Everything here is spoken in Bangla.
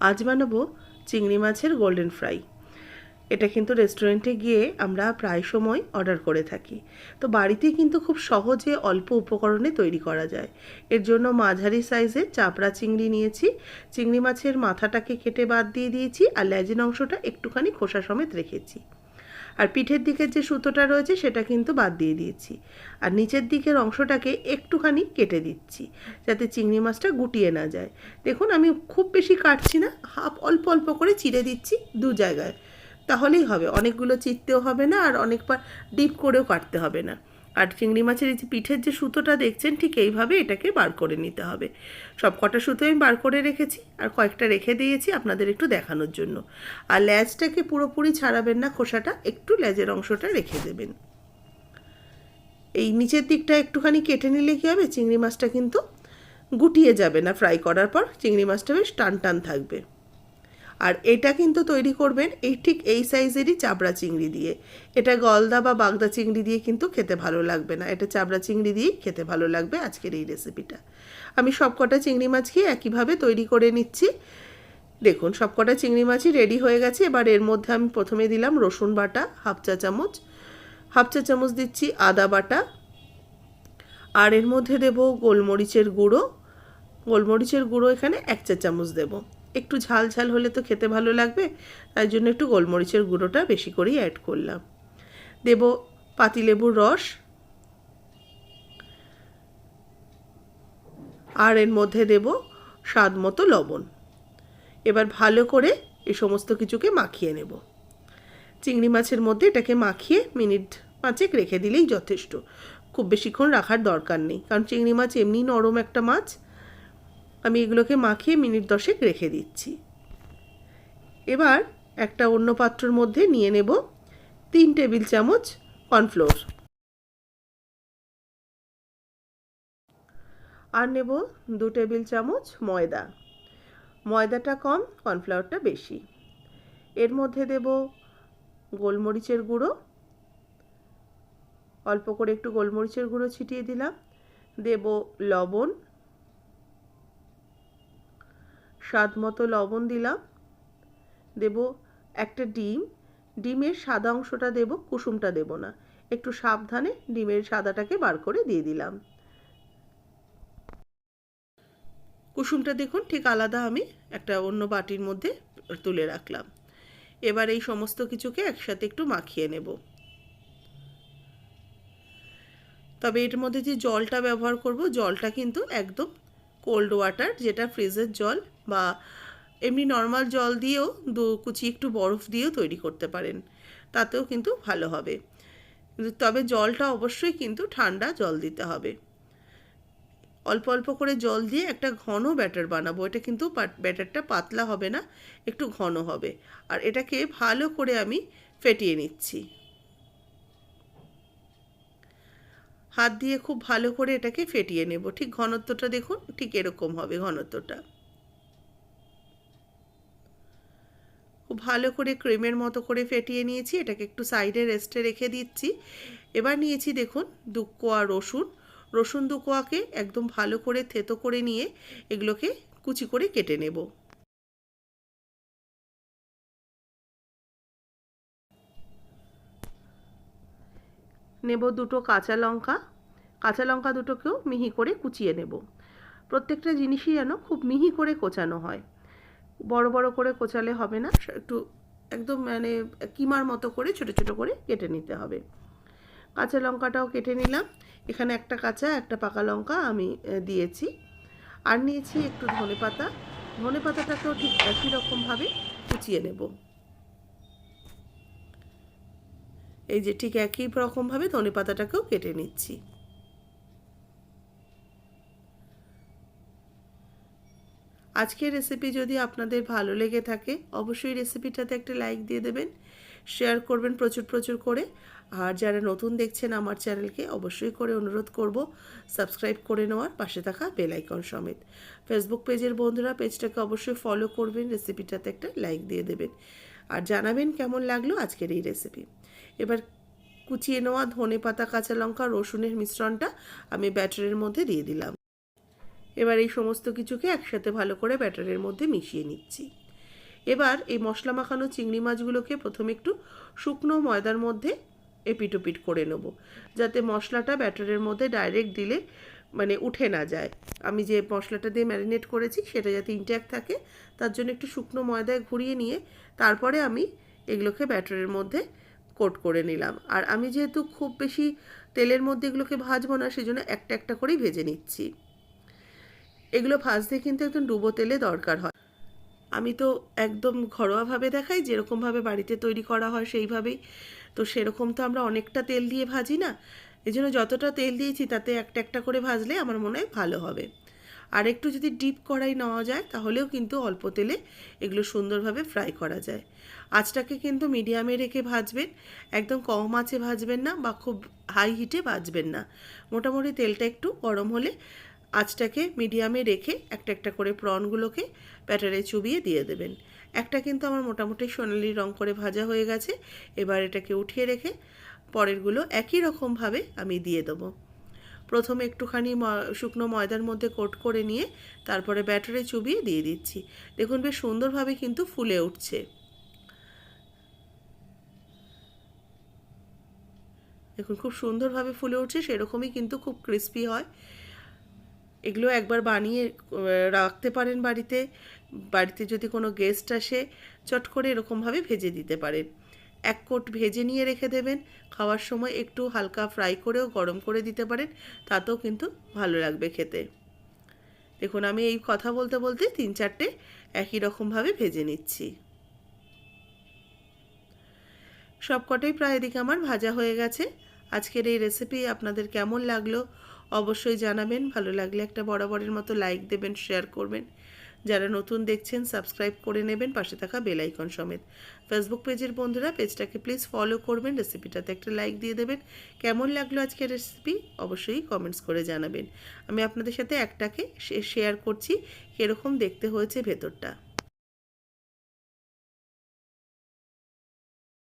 আজ বানাবো চিংড়ি মাছের গোল্ডেন ফ্রাই এটা কিন্তু রেস্টুরেন্টে গিয়ে আমরা প্রায় সময় অর্ডার করে থাকি। তো বাড়িতেই কিন্তু খুব সহজে অল্প উপকরণে তৈরি করা যায়। এর জন্য মাঝারি সাইজের চাপড়া চিংড়ি নিয়েছি। চিংড়ি মাছের মাথাটাকে কেটে বাদ দিয়ে দিয়েছি আর ল্যাজেন অংশটা একটুখানি খোসা সমেত রেখেছি। আর পিঠের দিকের যে সুতোটা রয়েছে সেটা কিন্তু বাদ দিয়ে দিয়েছি। আর নিচের দিকের অংশটাকে একটুখানি কেটে দিচ্ছি, যাতে চিংড়ি মাছটা গুটিয়ে না যায়। দেখুন, আমি খুব বেশি কাটছি না, হাফ অল্প অল্প করে চিড়ে দিচ্ছি দু জায়গায়। তাহলেই হবে, অনেকগুলো চিরতেও হবে না আর অনেকবার ডিপ করেও কাটতে হবে না। আর চিংড়ি মাছের এই যে পিঠের যে সুতোটা দেখছেন, ঠিক এইভাবে এটাকে বার করে নিতে হবে। সব কটা সুতো আমি বার করে রেখেছি আর কয়েকটা রেখে দিয়েছি আপনাদের একটু দেখানোর জন্য। আর ল্যাজটাকে পুরোপুরি ছাড়াবেন না, খোসাটা একটু ল্যাজের অংশটা রেখে দেবেন। এই নিচের দিকটা একটুখানি কেটে নিলে কী হবে? চিংড়ি মাছটা কিন্তু গুটিয়ে যাবে না। ফ্রাই করার পর চিংড়ি মাছটা বেশ টান টান থাকবে। আর এটা কিন্তু তৈরি করবেন এই ঠিক এই সাইজেরই চাবড়া চিংড়ি দিয়ে। এটা গলদা বা বাগদা চিংড়ি দিয়ে কিন্তু খেতে ভালো লাগবে না। এটা চাবড়া চিংড়ি দিয়েই খেতে ভালো লাগবে আজকের এই রেসিপিটা। আমি সবকটা চিংড়ি মাছকে একইভাবে তৈরি করে নিচ্ছি। দেখুন, সবকটা চিংড়ি মাছই রেডি হয়ে গেছে। এবার এর মধ্যে আমি প্রথমে দিলাম রসুন বাটা, হাফ চা চামচ। হাফ চা চামচ দিচ্ছি আদা বাটা। আর এর মধ্যে দেব গোলমরিচের গুঁড়ো। গোলমরিচের গুঁড়ো এখানে এক চা চামচ দেবো। একটু ঝাল ঝাল হলে তো খেতে ভালো লাগবে, তাই জন্য একটু গোলমরিচের গুঁড়োটা বেশি করেই অ্যাড করলাম। দেব পাতিলেবুর রস। আর এর মধ্যে দেব স্বাদ মতো লবণ। এবার ভালো করে এই সমস্ত কিছুকে মাখিয়ে নেব। চিংড়ি মাছের মধ্যে এটাকে মাখিয়ে মিনিট পাঁচেক রেখে দিলেই যথেষ্ট। খুব বেশিক্ষণ রাখার দরকার নেই, কারণ চিংড়ি মাছ এমনি নরম একটা মাছ আমি এগুলোকে মাখিয়ে মিনিট দশেক রেখে দিচ্ছি। এবার একটা অন্য পাত্রর মধ্যে নিয়ে নেব তিন টেবিল চামচ কর্নফ্লোর। আর নেব দু টেবিল চামচ ময়দা। ময়দাটা কম, কর্নফ্লাওয়ারটা বেশি। এর মধ্যে দেব গোলমরিচের গুঁড়ো। অল্প করে একটু গোলমরিচের গুঁড়ো ছিটিয়ে দিলাম। দেব লবণ। স্বাদ মতো লবণ দিলাম। দেব একটা ডিম। ডিমের সাদা অংশটা দেব, কুসুমটা দেব না। একটু সাবধানে ডিমের সাদাটাকে বার করে দিয়ে দিলাম। কুসুমটা দেখুন, ঠিক আলাদা আমি একটা অন্য বাটির মধ্যে তুলে রাখলাম। এবার এই সমস্ত কিছুকে একসাথে একটু মাখিয়ে নেব। তবে এর মধ্যে যে জলটা ব্যবহার করব, জলটা কিন্তু একদম কোল্ড ওয়াটার যেটা ফ্রিজের জল বা এমনি নর্মাল জল দিয়েও দু কুচি একটু বরফ দিয়েও তৈরি করতে পারেন। তাতেও কিন্তু ভালো হবে। তবে জলটা অবশ্যই কিন্তু ঠান্ডা জল দিতে হবে। অল্প অল্প করে জল দিয়ে একটা ঘন ব্যাটার বানাবো। এটা কিন্তু ব্যাটারটা পাতলা হবে না, একটু ঘন হবে। আর এটাকে ভালো করে আমি ফেটিয়ে নিচ্ছি। হাত দিয়ে খুব ভালো করে এটাকে ফেটিয়ে নেব। ঠিক ঘনত্বটা দেখুন, ঠিক এরকম হবে ঘনত্বটা। খুব ভালো করে ক্রিমের মতো করে ফেটিয়ে নিয়েছি, এটাকে একটু সাইডে রেস্টে রেখে দিচ্ছি। এবার নিয়েছি দেখুন দু কোয়া রসুন। রসুন দু কোয়াকে একদম ভালো করে থেতো করে নিয়ে এগুলোকে কুচি করে কেটে নেব। নেব দুটো কাঁচা লঙ্কা। কাঁচা লঙ্কা দুটোকেও মিহি করে কুচিয়ে নেব। প্রত্যেকটা জিনিসই যেন খুব মিহি করে কোচানো হয়। বড় বড় করে কোচালে হবে না। একটু একদম মানে কিমার মতো করে ছোট ছোট করে কেটে নিতে হবে। কাঁচা লঙ্কাটাও কেটে নিলাম। এখানে একটা কাঁচা, একটা পাকা লঙ্কা আমি দিয়েছি। আর নিয়েছি একটু ধনে পাতা ধনে পাতাটাকেও ঠিক একই রকমভাবে কুচিয়ে নেব। এই যে ঠিক একই রকমভাবে ধনে পাতাটাকেও কেটে নিচ্ছি। আজকের রেসিপি যদি আপনাদের ভালো লেগে থাকে, অবশ্যই রেসিপিটাতে একটা লাইক দিয়ে দেবেন শেয়ার করবেন প্রচুর প্রচুর করে। আর যারা নতুন দেখছেন আমার চ্যানেলকে অবশ্যই করে অনুরোধ করব সাবস্ক্রাইব করে নেওয়ার, পাশে থাকা বেলাইকন সমেত। ফেসবুক পেজের বন্ধুরা পেজটাকে অবশ্যই ফলো করবেন রেসিপিটাতে একটা লাইক দিয়ে দেবেন। আর জানাবেন কেমন লাগল আজকের এই রেসিপি এবার কুচিয়ে নেওয়া ধনে পাতা, কাঁচা লঙ্কা, রসুনের মিশ্রণটা আমি ব্যাটারের মধ্যে দিয়ে দিলাম। এবার এই সমস্ত কিছুকে একসাথে ভালো করে ব্যাটারের মধ্যে মিশিয়ে নিচ্ছি। এবার এই মশলা মাখানো চিংড়ি মাছগুলোকে প্রথমে একটু শুকনো ময়দার মধ্যে এপিটোপিট করে নেব, যাতে মশলাটা ব্যাটারের মধ্যে ডাইরেক্ট দিলে মানে উঠে না যায়। আমি যে মশলাটা দিয়ে ম্যারিনেট করেছি সেটা যাতে ইনট্যাক্ট থাকে, তার জন্য একটু শুকনো ময়দায় ঘুরিয়ে নিয়ে তারপরে আমি এগুলোকে ব্যাটারের মধ্যে কোট করে নিলাম। আর আমি যেহেতু খুব বেশি তেলের মধ্যে এগুলোকে ভাজবো না, সেজন্য একটা একটা করেই ভেজে নিচ্ছি। এগুলো ভাজতে কিন্তু একদম ডুবো তেলে দরকার হয়। আমি তো একদম ঘরোয়াভাবে দেখাই, যেরকমভাবে বাড়িতে তৈরি করা হয় সেইভাবেই। তো সেরকম তো আমরা অনেকটা তেল দিয়ে ভাজি না। এই জন্য যতটা তেল দিয়েছি তাতে একটা একটা করে ভাজলে আমার মনে হয় ভালো হবে। আর একটু যদি ডিপ কড়াই নেওয়া যায়, তাহলেও কিন্তু অল্প তেলে এগুলো সুন্দরভাবে ফ্রাই করা যায়। আঁচটাকে কিন্তু মিডিয়ামে রেখে ভাজবেন। একদম কম আঁচে ভাজবেন না বা খুব হাই হিটে ভাজবেন না। মোটামুটি তেলটা একটু গরম হলে আঁচটাকে মিডিয়ামে রেখে একটা একটা করে প্রনগুলোকে ব্যাটারে চুবিয়ে দিয়ে দেবেন। একটা কিন্তু আমার মোটামুটি সোনালি রং করে ভাজা হয়ে গেছে। এবার এটাকে উঠিয়ে রেখে পরেরগুলো একই রকমভাবে আমি দিয়ে দেবো। প্রথমে একটুখানি শুকনো ময়দার মধ্যে কোট করে নিয়ে তারপরে ব্যাটারে চুবিয়ে দিয়ে দিচ্ছি। দেখুন বেশ সুন্দরভাবে কিন্তু ফুলে উঠছে। দেখুন খুব সুন্দরভাবে ফুলে উঠছে, সেরকমই কিন্তু খুব ক্রিস্পি হয়। এগুলো একবার বানিয়ে রাখতে পারেন বাড়িতে। বাড়িতে যদি কোনো গেস্ট আসে, চট করে এরকমভাবে ভেজে দিতে পারেন। এক কোট ভেজে নিয়ে রেখে দেবেন। খাওয়ার সময় একটু হালকা ফ্রাই করেও গরম করে দিতে পারেন, তাতেও কিন্তু ভালো লাগবে খেতে। দেখুন, আমি এই কথা বলতে বলতে তিন চারটে একই রকমভাবে ভেজে নিচ্ছি। সবকটাই প্রায় এদিকে আমার ভাজা হয়ে গেছে। আজকের এই রেসিপি আপনাদের কেমন লাগল? অবশ্যই জানাবেন। ভালো লাগলে একটা বরাবরের মতো লাইক দেবেন শেয়ার করবেন। যারা নতুন দেখছেন সাবস্ক্রাইব করে নেবেন, পাশে থাকা বেলাইকন সমেত। ফেসবুক পেজের বন্ধুরা পেজটাকে প্লিজ ফলো করবেন রেসিপিটাতে একটা লাইক দিয়ে দেবেন। কেমন লাগল আজকের রেসিপি অবশ্যই কমেন্টস করে জানাবেন। আমি আপনাদের সাথে একটাকে শেয়ার করছি, কীরকম দেখতে হয়েছে ভেতরটা।